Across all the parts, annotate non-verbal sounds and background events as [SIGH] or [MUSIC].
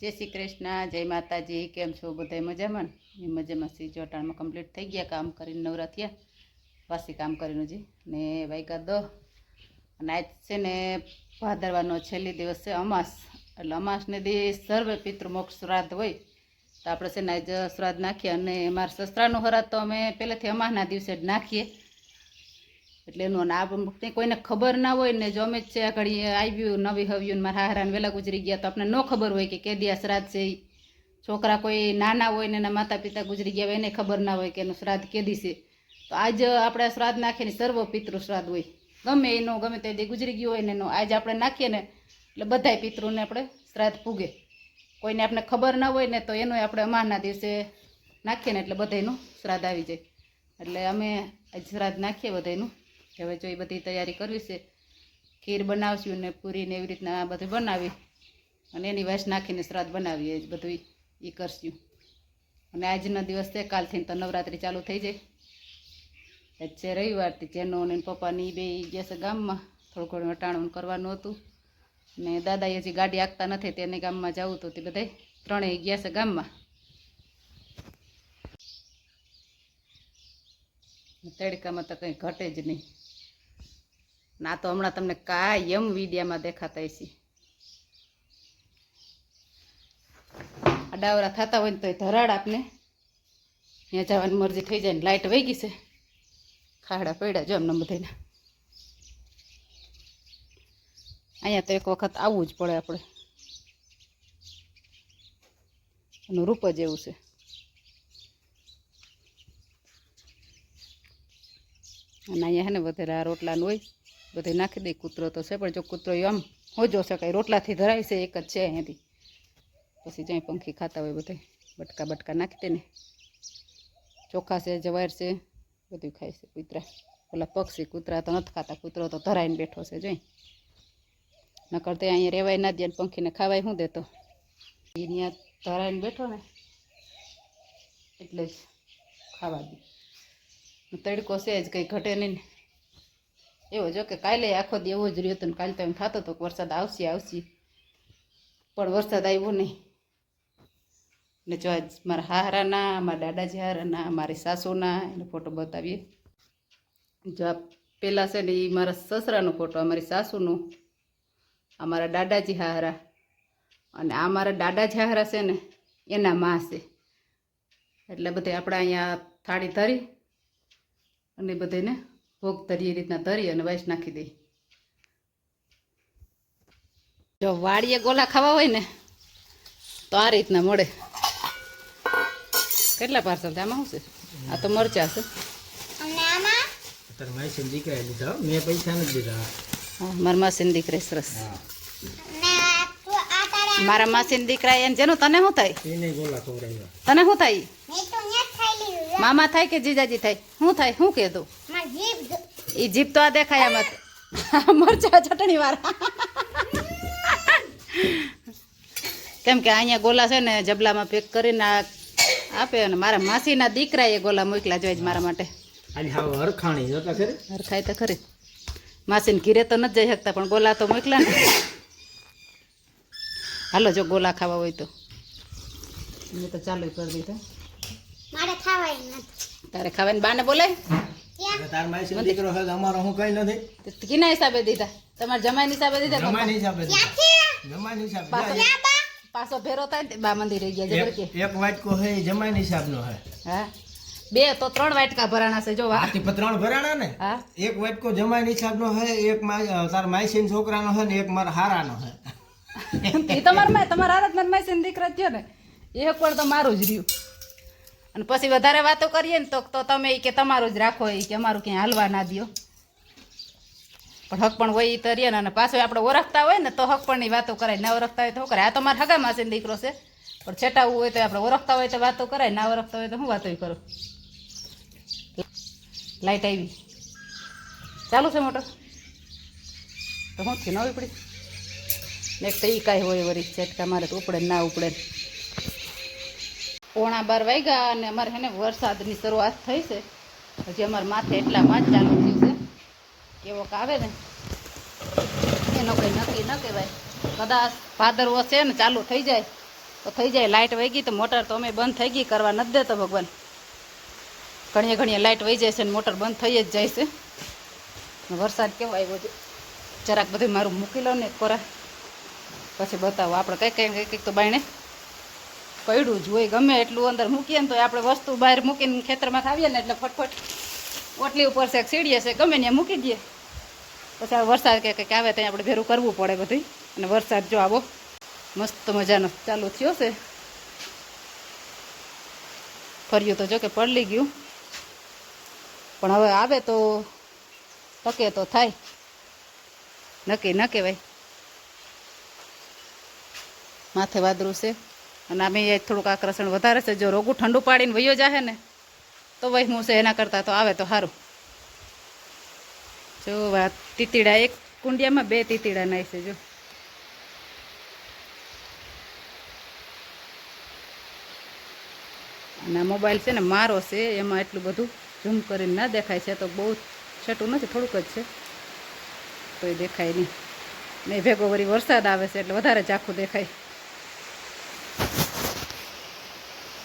જય શ્રી કૃષ્ણ, જય માતાજી, કેમ છો બધા મજામાં? ને મજામાં સી ચોટાણમાં કમ્પ્લીટ થઈ ગયા કામ કરીને નવરા થયા. વાસી કામ કરીને જી ને વાગ્યા દો અને આજ છે ને ભાદરવાનો છેલ્લી દિવસ છે અમાસ. એટલે અમાસને દી સર્વે પિતૃ મોક્ષ શ્રાદ્ધ હોય. તો આપણે છે ને આજ શ્રાદ્ધ નાખીએ. અને મારા સસરાનું હરાત તો અમે પહેલેથી અમાસના દિવસે જ નાખીએ. એટલે એનું આ કોઈને ખબર ના હોય ને જો અમે જ છે ઘડી આવ્યું નવી હવ્યું મારા હારાને વહેલા ગુજરી ગયા તો આપણને ન ખબર હોય કે કે દિવસ શ્રાદ્ધ છે. છોકરા કોઈ નાના હોય ને એના માતા પિતા ગુજરી ગયા હોય એને ખબર ના હોય કે એનું શ્રાદ્ધ કે છે. તો આજ આપણે શ્રાદ્ધ નાખીને સર્વ પિતૃ શ્રાદ્ધ હોય. ગમે એનો, ગમે તે ગુજરી ગયું હોય ને એનો, આજ આપણે નાખીએ ને એટલે બધાય પિતૃને આપણે શ્રાદ્ધ પૂગે. કોઈને આપણે ખબર ના હોય ને તો એનું આપણે અમારના દિવસે નાખીએ ને એટલે બધાનું શ્રાદ્ધ આવી જાય. એટલે અમે આજ શ્રાદ્ધ નાખીએ બધાયનું. કે હવે જો એ બધી તૈયારી કરવી છે, ખીર બનાવશું ને પૂરી ને એવી રીતના આ બધું બનાવી અને એની વાસ નાખીને શ્રાદ્ધ બનાવીએ બધું એ કરશું. અને આજનો દિવસ છે, કાલથી તો નવરાત્રિ ચાલુ થઈ જાય. છે રવિવારથી જેનો અને પપ્પાની બે ગયા છે ગામમાં, થોડું ઘણું અટાણું કરવાનું હતું. ને દાદાએ હજી ગાડી આગતા નથી તેને ગામમાં જવું તો તે બધાય ત્રણેય ગયા છે ગામમાં. તડકામાં તો કંઈ ઘટે જ નહીં. ના તો હમણાં તમને કાયમ વિડીયામાં દેખાતા હશે. આડાવરા થતા હોય ને તો ધરાડ આપને. ત્યાં જવાની મરજી થઈ જાય ને લાઇટ વહી ગઈ છે. ખાડા પડ્યા જો એમને બધાને અહીંયા તો એક વખત આવવું જ પડે આપણે. એનું રૂપ જ એવું છે. અને અહીંયા હે ને વધારે આ રોટલાનું હોય. બધે નાખી દે, કૂતરો તો છે, પણ જો કૂતરો આમ હોજો કાંઈ રોટલાથી ધરાય છે, એક જ છે અહીંયાથી. પછી જ્યાં પંખી ખાતા હોય બધે, બટકા બટકા નાખી દે ને. ચોખા છે જવાર છે બધું ખાય છે કૂતરા. ઓલા પક્ષી, કૂતરા તો નથી ખાતા, કૂતરો તો ધરાઈને બેઠો છે, જોઈ. નકર તે અહીંયા રહેવાય ના દે પંખીને ખાવાય શું દેતો ત્યાં ધરાઈને બેઠો ને, એટલે જ ખાવા દે. તડકો છે જ, કંઈ ઘટે નહીં ને. એવો જો કે કાલે આખો દી એવો જ રહ્યો હતો ને કાલે તો એમ થતો હતો કે વરસાદ આવશે આવશે. પણ વરસાદ આવ્યો નહીં. ને જો આજ મારા હારાના, મારા દાદાજી હારાના, મારી સાસુના, એનો ફોટો બતાવીએ. જો આ પહેલાં છે ને એ મારા સસરાનો ફોટો અમારી સાસુનું, આ મારા દાદાજી હારા. અને આ મારા દાદાજી હારા છે ને, એના મા છે. એટલે બધે આપણે અહીંયા થાળી ધરી અને બધાને ભોગ તરી એ રીતના તરી અને વાઈસ નાખી દઈ જો વાડીએ ગોલા ખાવા હોય ને તો આ રીતના મળે. કેટલા પાર્સલ છે? આમાં શું છે? આ તો મરચા છે. હો. મેં પૈસા નથી દીધા હા મારા માસીન દીકરા સરસ. હા. મારા માસીન દીકરા એને જેનું તને શું થાય? તને શું થાય? મામા થાય કે જીજાજી થાય? શું થાય? શું કહેતું? એ જીભ તો આ દેખાય આમાં. મરચા ચટણી વાળા. કેમ કે અહીંયા ગોલા છે ને જબલામાં પેક કરીને આપે અને મારા માસીના દીકરાએ ગોલા મોકલા જોઈએ મારા માટે. હરખાણી હરખાય તો ખરી. માસીને ઘીરે તો નથી જઈ શકતા પણ ગોલા તો મોકલા ને. હાલો જો ગોલા ખાવા હોય તો. મેં તો ચાલુ કરી દીધા. તારે ખાવાય બાને બોલાય. તાર માય છે દીકરો છે અમારો હું કઈ નથી. કિના હિસાબે દીધા? તમારા જમાઈ હિસાબે દીધા તો હિસાબે દીધા. હિસાબે. પાછો પાછો ફેરો થાય ને બા મંદિર રહી ગયા જબર કે. એક વાટકો હે એ હિસાબનો હે હા. બે તો ત્રણ વાટકા ભરાણા છે જો વા. આથી ત્રણ ભરાણા ને? એક વાટકો જમાની હિસાબનો હે એક માય તાર માયસીન છોકરાનો હે ને એક મારા હારાનો હે [LAUGHS] એ તમારા માં તમારા હારત મારા માસી દીકરા થયો ને એક પણ તો મારું જ રહ્યું. અને પછી વધારે વાતો કરીએ ને તો તો તમે કે તમારું જ રાખો એ કે અમારું ક્યાંય હાલવા ના દ્યો. પણ હક પણ હોય એ તો ને, અને પાછું આપણે ઓળખતા હોય ને તો હક પણની વાતો કરાય, ના ઓળખતા હોય તો શું કરે આ તો મારા હગામાં છે દીકરો છે. પણ છેટાવું હોય તો આપણે ઓળખતા હોય તો વાતો કરાય, ના ઓળખતા હોય તો હું વાતો કરું? લાઈટ આવી. ચાલુ છે મોટર? તો શું થયું? ના પડી ને એક તો એ કાંઈ હોય વળી, છેટકા મારે તો ઉપડે ના ઉપડે. પોણા બાર વાગ્યા અને અમારે છે ને વરસાદની શરૂઆત થઈ છે. હજી અમારે માથે એટલામાં જ ચાલુ થયું છે. કેવોક આવે ને એનો કંઈ નક્કી ન કહેવાય. કદાચ ભાદરવો છે ને ચાલુ થઈ જાય, તો થઈ જાય લાઇટ વહી ગઈ તો મોટર તો અમે બંધ થઈ ગઈ, કરવા નથી દેતો ભગવાન. ઘણીએ ઘણીએ લાઇટ વહી જાય છે ને મોટર બંધ થઈ જ જાય છે. વરસાદ કેવો આવ્યો છે? જરાક બધું મારું મૂકી લો ને કોરા. પછી બતાવો. આપણે કંઈ કંઈક કંઈક કંઈક તો બાયણે પડ્યું જ ગમે એટલું અંદર મૂકીએ ને તો આપણે વસ્તુ બહાર મૂકીને ખેતરમાં ખાવીએ ને એટલે ફટફટ ઓટલી ઉપર છે સીડીએ છે ગમે ત્યાં મૂકી દઈએ. પછી વરસાદ કે કંઈક આવે ત્યાં આપણે ભેરું કરવું પડે બધું અને વરસાદ જો આવો, મસ્ત મજાનો ચાલુ થયો છે. ફર્યું તો જો કે પડલી ગયું. પણ હવે આવે તો ટકે તો થાય. નક્કી ન કહેવાય. માથે વાદરું છે. અને આમે થોડુંક આકર્ષણ વધારે છે. જો રોગું ઠંડુ પાડીને વયો જાહે ને, તો વહી હું છે એના કરતાં તો આવે તો સારું જો વાત તીતીડા, એક કુંડિયામાં બે તીતીડા નાય છે, જો. અને આ મોબાઈલ છે ને મારો છે, એમાં એટલું બધું ઝૂમ કરીને ના દેખાય છે. તો બહુ છેટું નથી, થોડુંક જ છે. તો એ દેખાય નહીં. ને ભેગો વળી વરસાદ આવે છે, એટલે વધારે ઝાખું દેખાય.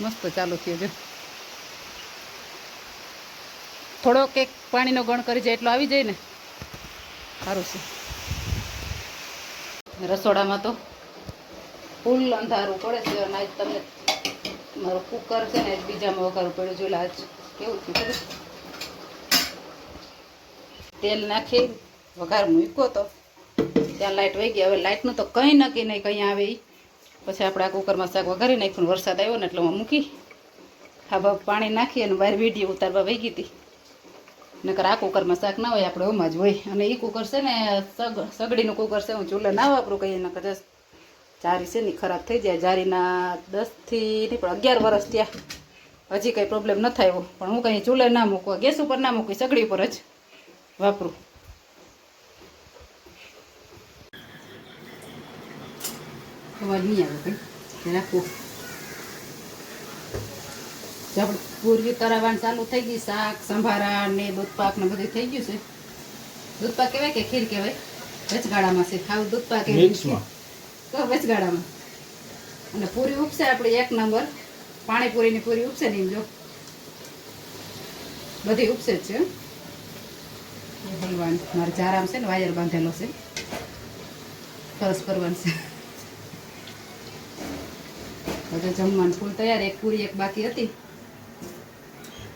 મસ્ત ચાલુ થયો જો થોડોક એક પાણીનો ગણ કરી જાય એટલો આવી જાય ને. સારું છે. રસોડામાં તો ફૂલ અંધારું પડે છે અને આજ તમને મારું કુકર છે ને, બીજામાં વઘારું પડ્યું જોઈએ આજ કેવું થયું તેલ નાખી, વઘાર મૂક્યો તો. ત્યાં લાઇટ વહી ગઈ. હવે લાઇટનું તો કંઈ નક્કી નહીં, કંઈ આવે ઈ. પછી આપણે આ કુકરમાં શાક વઘારી નાખ્યું વરસાદ આવ્યો ને એટલે હું મૂકી ખાબા પાણી નાખી અને બહાર વીડી ઉતારવા વહી ગઈ હતી. નકર આ કુકરમાં શાક ના હોય, આપણે ઓમાં જ હોય. અને એ કુકર છે ને, સગ, સગડીનું કુકર છે, હું ચૂલે ના વાપરું કહીએ નકર જસ જારી છે ને ખરાબ થઈ જાય. જારીના દસથી નહીં, પણ અગિયાર વર્ષ થયા. હજી કંઈ પ્રોબ્લેમ ન થાય પણ હું કંઈ ચૂલે ના મૂકવા, ગેસ ઉપર ના મૂકી સગડી ઉપર જ વાપરું. અવાજ નહીં આવે રાખવું જે આપણે પૂર્વી ચાલુ થઈ ગઈ શાક સંભારા ને દૂધપાક ને બધું થઈ ગયું છે. દૂધપાક કહેવાય કે ખીર કહેવાય વચગાળામાં છે. ખાવ દૂધપાક એ તો વચગાળામાં અને પૂરી ઉપસે આપણે એક નંબર. પાણીપુરીની પૂરી ઉપસે ને જો. બધી ઉપસે જ છે. ભગવાન મારે જારામ છે ને વાયર બાંધેલો છે. સરસ કરવાનું છે. બધું જમવાનું ફૂલ તૈયાર, એક પૂરી, એક બાકી હતી.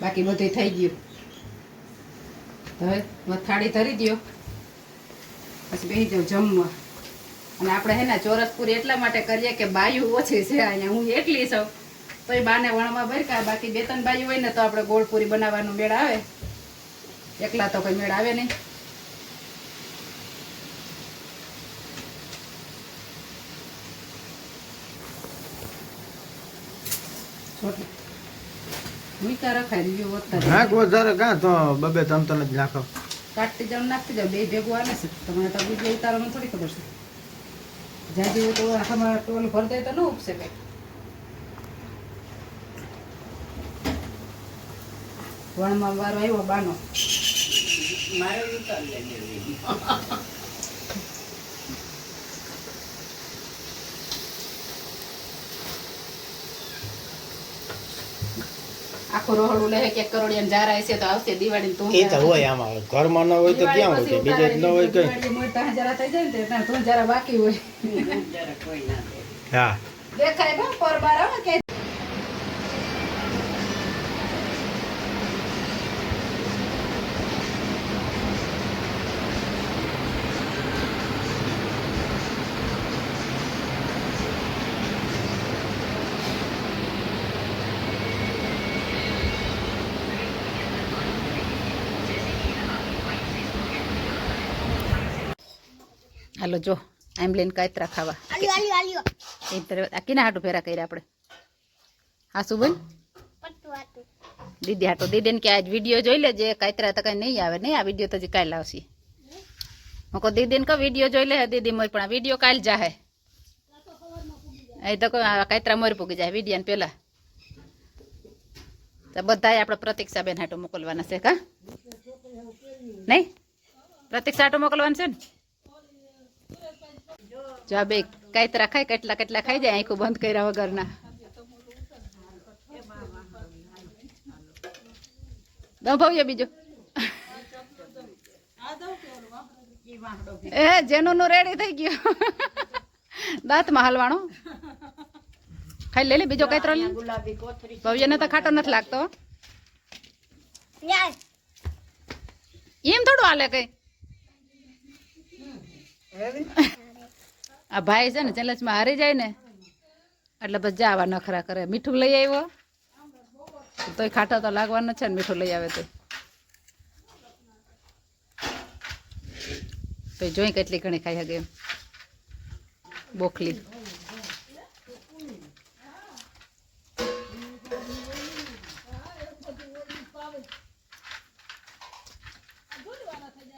બાકી બધું થઈ ગયું. હવે થાળી ધરી દ્યો. પછી બેસી જાઉં જમવા. અને આપણે હે ને ચોરસ પૂરી એટલા માટે કરીએ કે બાયું ઓછી છે અહીંયા. હું એટલી છું. તો એ બાને વણમાં ભરકા, બાકી બે ત્રણ બાયું હોય ને તો આપણે ગોળ બનાવવાનું મેળ આવે. એકલા તો કોઈ મેળ આવે નહીં છોટું મૂકા રખાય રહ્યું વધતા નાખ વધારે કાં તો બબે તમ તને જ નાખો. કાઢતી જાવ નાખતી જાવ બે ભેગું આવે છે. તમને તો બીજું ઉતારવાનું થોડી ખબર છે. જાજી તો અમારા ટોલ ભર દે તો ન ઉપસે કઈ. વણમાં વારો આવ્યો બાનો. આખું રોહડું લે કે કરોડિયા જારા છે તો આવશે દિવાળી તું એ તો હોય આમાં. ઘરમાં ન હોય તો ક્યાં હોય? બીજે ન હોય કઈ. જરા થઈ જાય ને ત્યાં તું જરા બાકી હોય. હા. દેખાય બા પર બાર આવે કે હાલો જો આમ લઈને કાતરા ખાવા. એ તરફ આ કિના હાટું ફેરા કર્યા આપણે? હા આટું દીદી હાટો. દીદીને કે આજ વીડિયો જોઈ લેજે કાતરા તો કઈ નહીં આવે. નહીં આ વીડિયો તો હજી કાલ આવશે. હું કહું દીદીને કહું વીડિયો જોઈ લે દીદી મોર પણ આ વીડિયો કાલ જાહે. એ તો કાતરા મોર પૂગી જાય વીડિયો પેલા. તો બધાય આપણે પ્રતિક્ષાબેન હાટો મોકલવાના છે કા? નહીં? પ્રતિક્ષા હાટો મોકલવાનું છે ને? જો આ બે કાતરા ખાય કેટલા કેટલા ખાઈ જાય આંખું બંધ કર્યા વગરના. દભાવીએ બીજો. એ જેનું નું રેડી થઈ ગયું. દાંતમાં હલવાણો ખાઈ લે લે બીજો કઈ ત્રણ. ભવ્યને તો ખાટો નથી લાગતો. યાર એમ થોડું હાલે કઈ. આ ભાઈ છે ને ચેલેન્જમાં હારી જાય ને, એટલે બસ જાવા નખરા કરે. મીઠું લઈ આવ્યો. તોય ખાટો તો લાગવાનો છે ને, મીઠું લઈ આવે તો. તો જોઈ કેટલી ઘણી ખાઈ શકે એમ. બોખલી.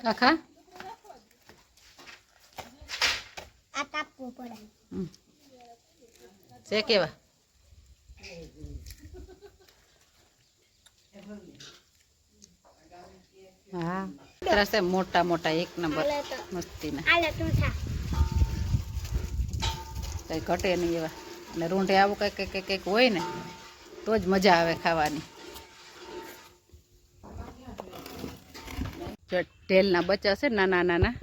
કાકા? તાપવું પડે. છે કેવા હા. ત્રાસે મોટા મોટા એક નંબર મસ્તીના. કંઈ ઘટે નહીં એવા. અને રૂંઢે આવું કંઈક કંઈક કંઈક હોય ને તો જ મજા આવે ખાવાની. ઢેલના બચ્ચા છે નાના નાના.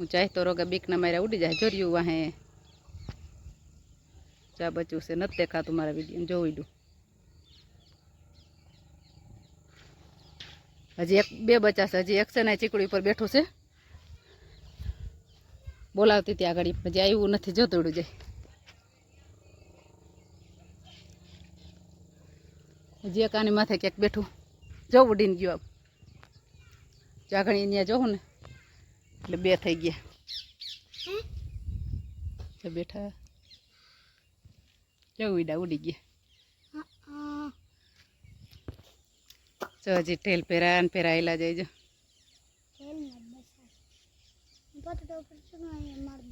હું ચાહતો રોગે બીકના મારે ઉડી જાય. જોર્યું વાહે. ચા બચ્યું છે, નથી દેખાતું મારા વીડિયો જોઈ દઉં. હજી એક, બે બચ્ચા છે, હજી એક છે ને ચીકડી ઉપર બેઠું છે. બોલાવતી ત્યાં આગળ હજી આવ્યું નથી જો દોડું જાય. હજી એક આની માથે ક્યાંક બેઠું. જો ઉડીને ગયો આમ. ચાઘણી ત્યાં જોઉં ને. એટલે બે થઈ ગયા. બેઠા. જો ઉડા ઉડી ગયા. જો હજી ટેલ પહેરા ને પહેરાયેલા જઈજો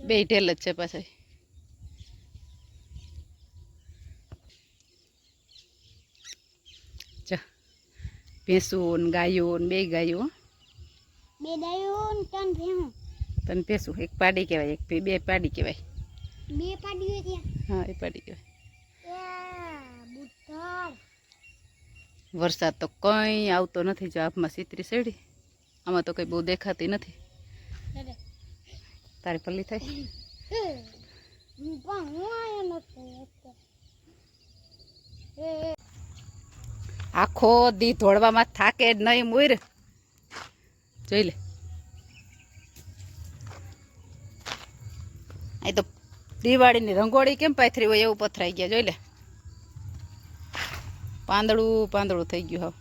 બે ટેલ જ છે પાછા. ભેંસો ને ગાયો ને બે ગાયો. બે દાયો ને ત્રણ ભેહું તને ભેંસું એક પાડી કહેવાય એક બે પાડી કહેવાય. બે પાડ્યું ત્યાં. હા એ પાડી કહેવાય. એ બુદ્ધર વરસાદ તો કંઈ આવતો નથી જો આપમાં સીતરી સેડી આમાં તો કંઈ બહુ દેખાતી નથી. અરે. તારી પલ્લી થાય એ હું પણ હું આયો નથી એટલે. એ એ, આખો દી ધોળવામાં થાકે જ નહીં મુઈર. જોઈ લે. અહીં તો દિવાળીની રંગોળી કેમ પાથરી હોય એવું પથરાઈ ગયા, જોઈ લે. પાંદડું પાંદડું થઈ ગયું હવે.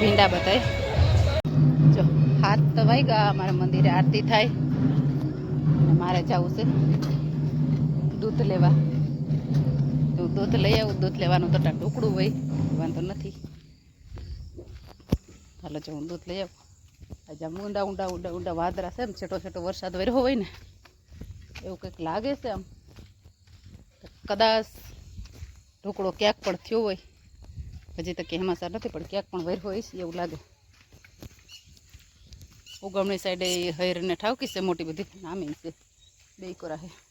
ભીંડા બતાય હાથ તો વાગ્યા અમારા મંદિરે આરતી થાય. અને મારે જવું છે દૂધ લેવા. તો દૂધ લઈ આવું, દૂધ લેવાનું તો ટુકડું હોય, વાંધો નથી. હાલો, જો હું દૂધ લઈ આવું. આજે આમ ઊંડા ઊંડા ઊંડા ઊંડા વાદળા છે એમ, છેટો છેટો વરસાદ વર્યો હોય ને, એવું કંઈક લાગે છે આમ. કદાચ ઢોકળો ક્યાંક પણ થયો હોય, હજી તો કે હેમાસર નથી, પણ ક્યાંક પણ વર્યો હોય એવું લાગે. ઉગમણી સાઈડે હૈરને ઠાવકી છે મોટી બધી. નામી છે. બે કોરા હે.